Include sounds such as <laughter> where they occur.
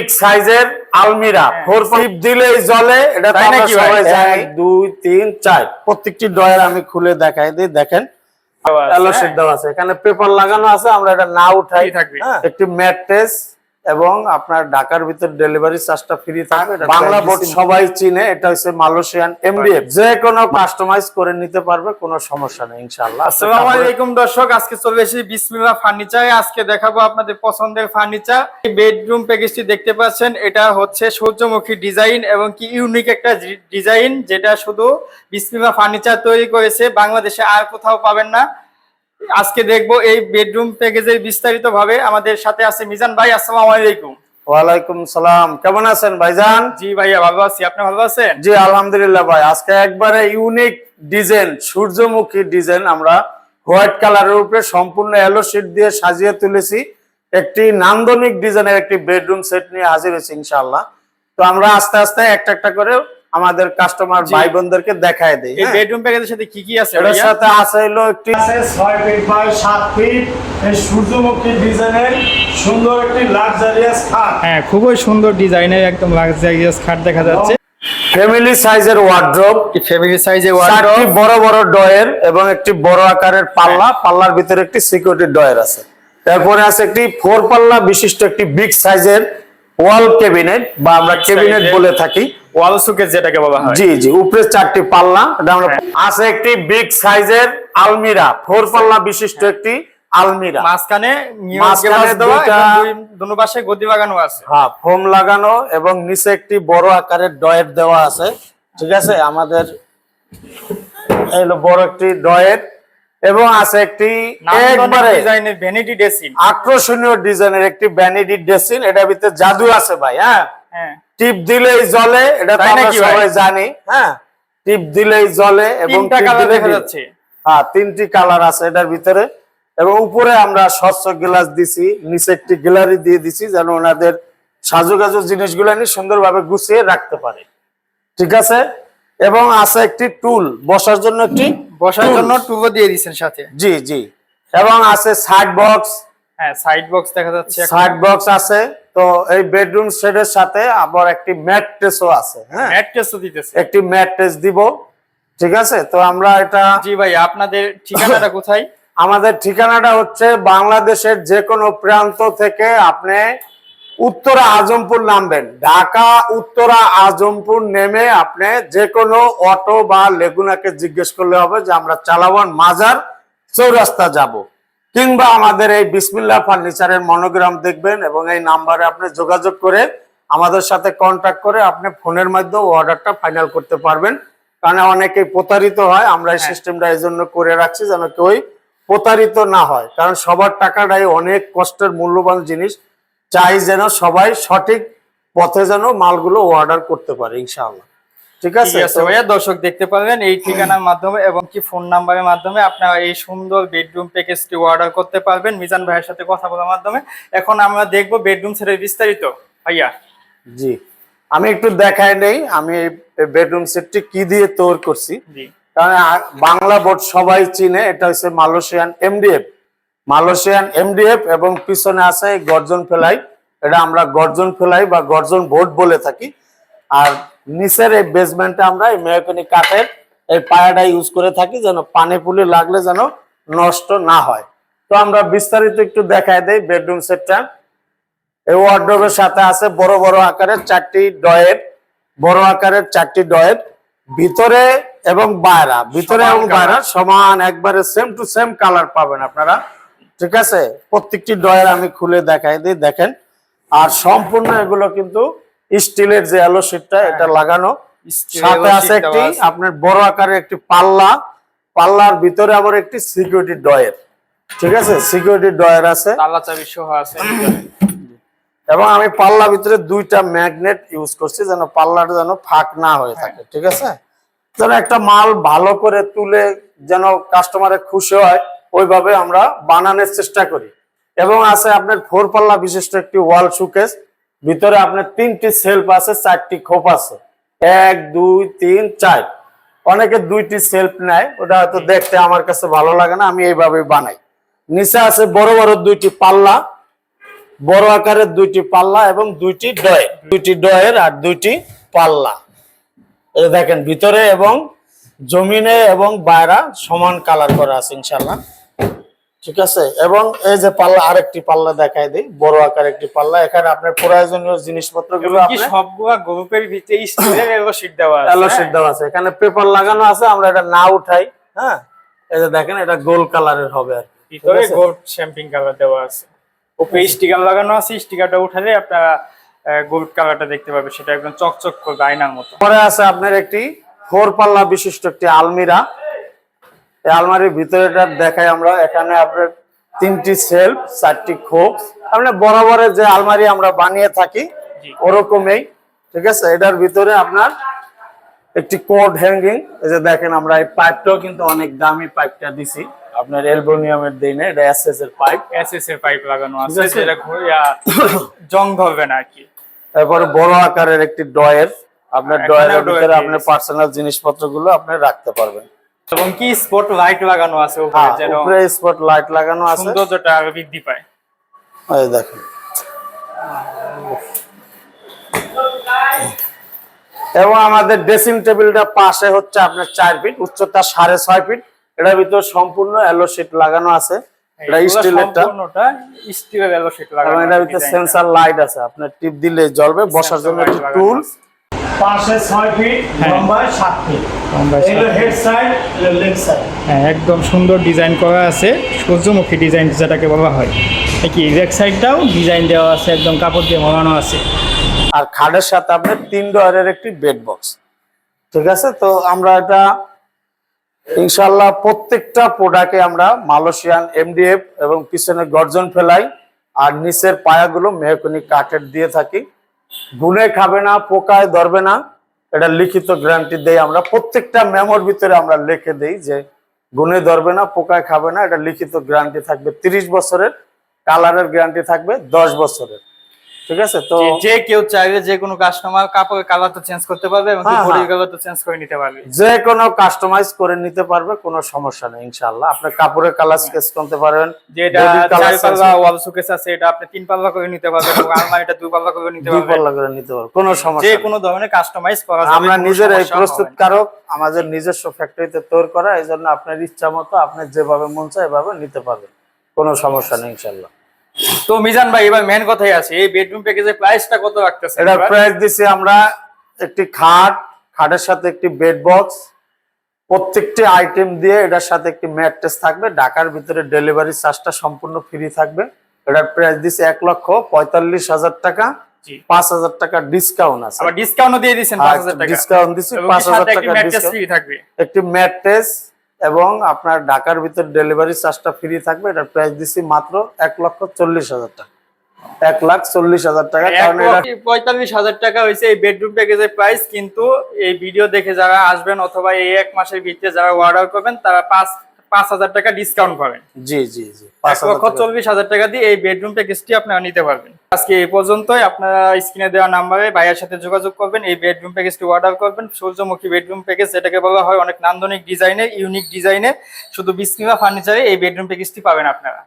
Big সাইজের আলমিরা। Four পিপ দিলে জলে এটা তো তাই আমরা নাকি সবাই জানি। এক, দুই তিন চার। প্রত্যেকটি ড্রয়ার আমি খুলে দেখাই দিই দেখেন। আলো সিদ্ধ আছে। এখানে পেপার লাগানো আছে আমরা এটা না উঠাই? হ্যাঁ, একটি ম্যাট্রেস। এবং আপনার ঢাকার ভিতর ডেলিভারি চার্জটা ফ্রি থাকবে বাংলা বোর্ড সবাই চিনে এটা হচ্ছে মালয়েশিয়ান এমডিএফ যে কোনো কাস্টমাইজ করে নিতে পারবে কোনো সমস্যা নেই ইনশাআল্লাহ। আসসালামু আলাইকুম দর্শক আজকে চলে এসেছি বিসমিল্লাহ ফার্নিচার আজকে দেখাবো আপনাদের পছন্দের ফার্নিচার বেডরুম প্যাকেজটি দেখতে পাচ্ছেন এটা হচ্ছে সূর্যমুখী ডিজাইন এবং কি ইউনিক একটা ডিজাইন যেটা শুধু বিসমিল্লাহ ফার্নিচার তৈরি করেছে। বাংলাদেশে আর কোথাও পাবেন না। আজকে দেখব এই বেডরুম প্যাকেজের বিস্তারিত ভাবে আমাদের সাথে আছে মিজান ভাই আসসালামু আলাইকুম। ওয়ালাইকুম সালাম। কেমন আছেন ভাইজান? জি ভাইয়া ভালো আছি। আপনি ভালো আছেন? জি আলহামদুলিল্লাহ ভাই। আজকে একবারে ইউনিক ডিজাইন সূর্যমুখী ডিজাইন আমরা হোয়াইট কালারের উপরে সম্পূর্ণ এলো শিট দিয়ে সাজিয়ে তুলেছি। একটি নান্দনিক ডিজাইনের একটি বেডরুম সেট নিয়ে হাজির হয়েছি ইনশাআল্লাহ। তো আমরা আস্তে আস্তে একটা একটা করে আমাদের কাস্টমার ভাই বোনদেরকে দেখায় দিই এই? বেডরুম প্যাকেজের সাথে কি কি আছে এটার সাথে আছে হলো একটি আছে ছয় ফিট বাই সাত ফিট এই সূর্যমুখী ডিজাইনের সুন্দর একটি লাক্সারিয়াস খাট। হ্যাঁ খুবই সুন্দর ডিজাইনের একদম লাক্সারিয়াস খাট দেখা যাচ্ছে। ফ্যামিলি সাইজের ওয়ার্ড্রোব ফ্যামিলি সাইজে চারটি বড় বড় ডয়ের এবং একটি বড় আকারের পাল্লা পাল্লার ভিতরে একটি সিকিউরিটি ডয়ের আছে। তারপরে আছে একটি ফোর পাল্লা বিশিষ্ট একটি বিগ সাইজের ওয়াল ক্যাবিনেট বা আমরা ক্যাবিনেট বলে থাকি। ওয়াল সুকেস যেটাকে বলা হয়। জি জি উপরে চারটি পাল্লা এটা আমরা হ্যাঁ। আছে একটি বিগ সাইজের আলমিরা ফোর পাল্লা বিশিষ্ট একটি আলমিরা। মাঝখানে নিউ মাঝখানে গ্লাস দেওয়া দুইটা- এবং দুনো পাশে গদি বাগানো আছে। হ্যাঁ ফোম লাগানো এবং নিচে একটি বড় আকারের দেওয়া আছে। ঠিক আছে? আমাদের এই হলো বড় একটি ডয়ের। এবং আছে একটি একবারে ডিজাইনের ভ্যানিটি ড্রেসিং আকর্ষণীয় ডিজাইনের একটি ভ্যানিটি ড্রেসিং এটার ভিতরে জাদু আছে ভাই হ্যাঁ? হ্যাঁ। টিপ দিলেই জ্বলে এটা তো আমরা সবাই জানি। হ্যাঁ। টিপ দিলেই জ্বলে এবং তিনটা কালার দেখা যাচ্ছে। হ্যাঁ তিনটি কালার আছে এটার ভিতরে। এবং উপরে আমরা স্বচ্ছ গ্লাস দিছি নিচে একটি গ্যালারি দিয়ে দিছি যেন ওনাদের সাজুগাজু জিনিসগুলো নিয়ে সুন্দরভাবে গুছিয়ে রাখতে পারে। ঠিক আছে? এবং আছে একটি টুল বসার জন্য একটি বসার জন্য টুলও দিয়ে দিয়েছেন সাথে। জি জি। এবং আছে সাইড বক্স হ্যাঁ সাইড বক্স দেখা যাচ্ছে। সাইড বক্স আছে তো এই বেডরুম সেটের সাথে আবার একটি ম্যাট্রেসও আছে হ্যাঁ। ম্যাট্রেসও দিতেছে। একটি ম্যাট্রেস দিব ঠিক আছে? তো আমরা এটা জি ভাই আপনাদের ঠিকানাটা <laughs> কোথায়? আমাদের ঠিকানাটা হচ্ছে বাংলাদেশের যে কোনো প্রান্ত থেকে আপনি উত্তরা আজমপুর নামবেন। ঢাকা উত্তরা আজমপুর নেমে আপনি যে কোনো অটো বা লেগুনাকে জিজ্ঞেস করলে হবে যে আমরা চালাবন মাজার চৌরাস্তা যাব। কিংবা আমাদের এই বিসমিল্লা ফার্নিচারের মনোগ্রাম দেখবেন এবং এই নাম্বারে আপনি যোগাযোগ করে আমাদের সাথে কন্ট্যাক্ট করে আপনি ফোনের মাধ্যমে অর্ডারটা ফাইনাল করতে পারবেন। কারণ অনেকেই প্রতারিত হয় আমরা এই হ্যাঁ। সিস্টেমটা এই জন্য করে রাখছি যেন কেউই প্রতারিত না হয়। কারণ সবার টাকাটাই অনেক কষ্টের মূল্যবান জিনিস। চাই যেন সবাই সঠিক পথে যেন মালগুলো অর্ডার করতে পারে ইনশাআল্লাহ। ঠিক আছে? ভাইয়া দর্শক দেখতে পাবেন এই ঠিকানার মাধ্যমে এবং কি ফোন নাম্বারের মাধ্যমে আপনারা এই সুন্দর বেডরুম প্যাকেজটি অর্ডার করতে পারবেন মিজান ভাইয়ের সাথে কথা বলার মাধ্যমে। এখন আমরা দেখব বেডরুম সেটের বিস্তারিত। ভাইয়া। জি। আমি একটু দেখাই নেই আমি বেডরুম সেটটি কি দিয়ে তৈরি করছি। জি। কারণ বাংলা বোর্ড সবাই চিনে এটা হচ্ছে মালয়েশিয়ান এমডিএফ মালয়েশিয়ান এমডিএফ এবং পিছনে আছে গর্জন ফেলাই। এটা আমরা গর্জন ফেলাই বা গর্জন বোর্ড বলে থাকি। আর নিচের এই বেসমেন্টে আমরা এই মেহকানি কাঠের এই পায়াটা ইউজ করে থাকি যেন পানি পুলি লাগলে যেন নষ্ট না হয়। তো আমরা বিস্তারিত একটু দেখায় দেই বেডরুম সেটটা এই ওয়ার্ড্রোবের সাথে আছে বড় বড় আকারের চারটি ডয়ের বড় আকারের চারটি ডয়ের ভিতরে এবং বাইরা। ভিতরে এবং বাইরা সমান একবারে সেম টু সেম কালার পাবেন আপনারা। ঠিক আছে? প্রত্যেকটি ডয়ের আমি খুলে দেখাই দিই দেখেন। আর সম্পূর্ণ এগুলো কিন্তু স্টিলের যে আলো শিটটা এটা লাগানো। সাথে আছে একটি আপনার বড় আকারের একটি পাল্লা। পাল্লার ভিতরে আবার একটি সিকিউরিটি ডয়ের ঠিক আছে? সিকিউরিটি ডয়ের আছে। তালা চাবি সহ আছে। এবং আমি পাল্লা ভিতরে দুইটা ম্যাগনেট ইউজ করছি যেন পাল্লাটা যেন ফাঁক না হয়ে থাকে। ঠিক আছে? যেন একটা মাল ভালো করে তুলে যেন কাস্টমারের খুশি হয় ওইভাবে আমরা বানানোর চেষ্টা করি। এবং আছে আপনার ফোর পাল্লা বিশিষ্ট একটি ওয়াল সুকেস ভিতরে আপনার তিনটি সেলফ আছে চারটি খোপ আছে। এক দুই তিন চার। অনেকে দুইটি সেলফ নেয় ওটা হয়তো দেখতে আমার কাছে ভালো লাগে না আমি এইভাবে বানাই। নিচে আছে বড় বড় দুইটি পাল্লা বড় আকারের দুইটি পাল্লা এবং দুইটি ডয়ের দুইটি ডয়ের আর দুইটি পাল্লা। দেখেন ভিতরে এবং জমিনে এবং বাইরা সমান কালার করা আছে ইনশাল্লাহ ঠিক আছে? এবং এই যে পাল্লা আরেকটি পাল্লা দেখাই দিই বড় আকার একটি পাল্লা। এখানে আপনার প্রয়োজনীয় জিনিসপত্রগুলো এবং সবগুলা গ্রুপের ভিতরে স্টিলের এলো দেওয়া আছে এলো হ্যাঁ? দেওয়া আছে। এখানে পেপার লাগানো আছে আমরা এটা না উঠাই হ্যাঁ? এই যে দেখেন এটা গোল কালারের হবে আর কি। ভিতরে? শ্যাম্পিং কালার দেওয়া আছে। উপরে স্টিকার লাগানো আছে স্টিকারটা উঠালে আপনারা গোল্ড কালারটা দেখতে পাবেন। সেটা একদম চকচক করবে আয়নার মতো। পরে আছে আপনার একটি ফোর পাল্লা বিশিষ্ট একটি আলমিরা। এই আলমারির ভিতরে এটা দেখাই আমরা। এখানে আপনার তিনটি সেলফ চারটি খোপ। আপনার বরাবরের যে আলমারি আমরা বানিয়ে থাকি। ওরকমই। ঠিক আছে? এটার ভিতরে আপনার একটি কোড হ্যাঙ্গিং এই যে দেখেন আমরা এই পাইপটাও কিন্তু অনেক দামি পাইপটা দিছি। আপনার এলবোনিয়ামের দিনে এটা এসএস এর পাইপ এসএস এর পাইপ লাগানো আছে। যেটা জং ধরবে না আর কি। তারপরে বড় আকারের একটি ডয়ের আপনার ডয়ের ভিতরে আপনার পার্সোনাল জিনিসপত্রগুলো আপনি রাখতে পারবেন। এবং কি স্পট লাইট লাগানো আছে উপরে হ্যাঁ, যেন উপরে স্পট লাইট লাগানো আছে। সৌন্দর্যটা আরও বৃদ্ধি পায়। এই দেখেন। এবং আমাদের ড্রেসিং টেবিলটা পাশে হচ্ছে আপনার চার ফিট উচ্চতা সাড়ে ছয় ফিট এটার ভিতর সম্পূর্ণ শিট লাগানো আছে। এটা স্টিলেরটা স্টিলের এলো শীট লাগানো এটার ভিতরে design সেন্সার লাইট আছে। আপনার টিপ দিলে জ্বলবে বসার জন্য একটি টুল। পাশে ছয় ফিট হ্যাঁ। লম্বায় সাত ফিট লম্বায় সাত এগুলো হেড সাইড লেগ সাইড হ্যাঁ একদম সুন্দর ডিজাইন করা আছে। সূর্যমুখী ডিজাইন যেটাকে বলা হয়। এই কি রেক সাইডটাও ডিজাইন দেওয়া আছে একদম কাপড় দিয়ে বানানো আছে। আর খাটের সাথে আপনার তিন ডয়ারের একটি বেড বক্স ঠিক আছে? তো আমরা এটা ইনশাল্লাহ প্রত্যেকটা প্রোডাক্টে আমরা মালয়েশিয়ান এমডিএফ এবং পিছনে গর্জন ফেলাই আর নিচের পায়াগুলো মেহকনি কাঠের দিয়ে থাকি। গুনে খাবে না, পোকায় ধরবে না, এটা লিখিত গ্যারান্টি দেই আমরা। প্রত্যেকটা মেমোর ভিতরে আমরা লিখে দেই যে গুনে ধরবে না, পোকায় খাবে না, এটা লিখিত গ্যারান্টি থাকবে। তিরিশ বছরের, কালারের গ্যারান্টি থাকবে, দশ বছরের। ঠিক আছে? তো যে- যে কেউ চাইলে যে কোনো কাস্টমার কাপড়ের কালার তো চেঞ্জ করতে পারবে এবং হ্যাঁ, ঘড়ির হ্যাঁ। কালার তো চেঞ্জ করে নিতে পারবে। যে কোনো কাস্টমাইজ করে নিতে পারবে কোনো সমস্যা নেই ইনশাআল্লাহ। আপনার কাপড়ের কালার স্কেচ করতে পারবেন যেটা চার পাল্লা ওয়াল শোকেস আছে এটা আপনি তিন পাল্লা করে নিতে পারবেন এবং আলমারিটা দুই পাল্লা করে নিতে দুই পাল্লা করে নিতে পারবে কোনো সমস্যা নেই। কোনো ধরনের কাস্টমাইজ করা যাবে আমরা নিজের এই। প্রস্তুতকারক আমাদের নিজস্ব ফ্যাক্টরিতে তৈরি করা এই জন্য আপনার ইচ্ছা মতো আপনি যেভাবে মন চায় এভাবে নিতে পারবেন কোনো সমস্যা নেই ইনশাল্লাহ তো মিজান ভাই এবার মেন কথাই আছে এই বেডরুম প্যাকেজের প্রাইসটা কত রাখতেছে এটার প্রাইস দিছি আমরা একটি খাট খাটের সাথে একটি বেড বক্স প্রত্যেকটি আইটেম দিয়ে এটার সাথে একটি ম্যাট্রেস থাকবে ঢাকার ভিতরে ডেলিভারি চার্জটা সম্পূর্ণ ফ্রি থাকবে। এটার প্রাইস দিছি এক লক্ষ পঁয়তাল্লিশ হাজার টাকা জি। পাঁচ হাজার টাকা ডিসকাউন্ট আছে। আবার ডিসকাউন্টও দিয়ে টাকা। ডিসকাউন্ট দিচ্ছি পাঁচ হাজার একটি টাকা ডিসকাউন্ট একটি ম্যাট্রেস এবং আপনার ঢাকার ভিতর ডেলিভারি চার্জটা ফ্রি থাকবে। এটার প্রাইস দিচ্ছি মাত্র এক লক্ষ চল্লিশ হাজার টাকা। এক লাখ চল্লিশ হাজার টাকা কারণ এটা পঁয়তাল্লিশ হাজার টাকা হয়েছে এই বেডরুম প্যাকেজের প্রাইস কিন্তু এই ভিডিও দেখে যারা আসবেন অথবা এই এক মাসের ভিতরে যারা অর্ডার করবেন তারা পাঁচ পাঁচ হাজার টাকা ডিসকাউন্ট পাবেন। জি জি জি এক লক্ষ চল্লিশ হাজার টাকা দিয়ে এই বেডরুম প্যাকেজটি আপনারা নিতে পারবেন। আজকে এই পর্যন্তই। আপনারা স্ক্রিনে দেওয়া নাম্বারে ভাইয়ের সাথে যোগাযোগ করবেন এই বেডরুম প্যাকেজটি অর্ডার করবেন। সূর্যমুখী বেডরুম প্যাকেজ যেটাকে বলা হয় অনেক নান্দনিক ডিজাইনের ইউনিক ডিজাইনে শুধু বিস্কিমা ফার্নিচারে এই বেডরুম প্যাকেজটি পাবেন আপনারা।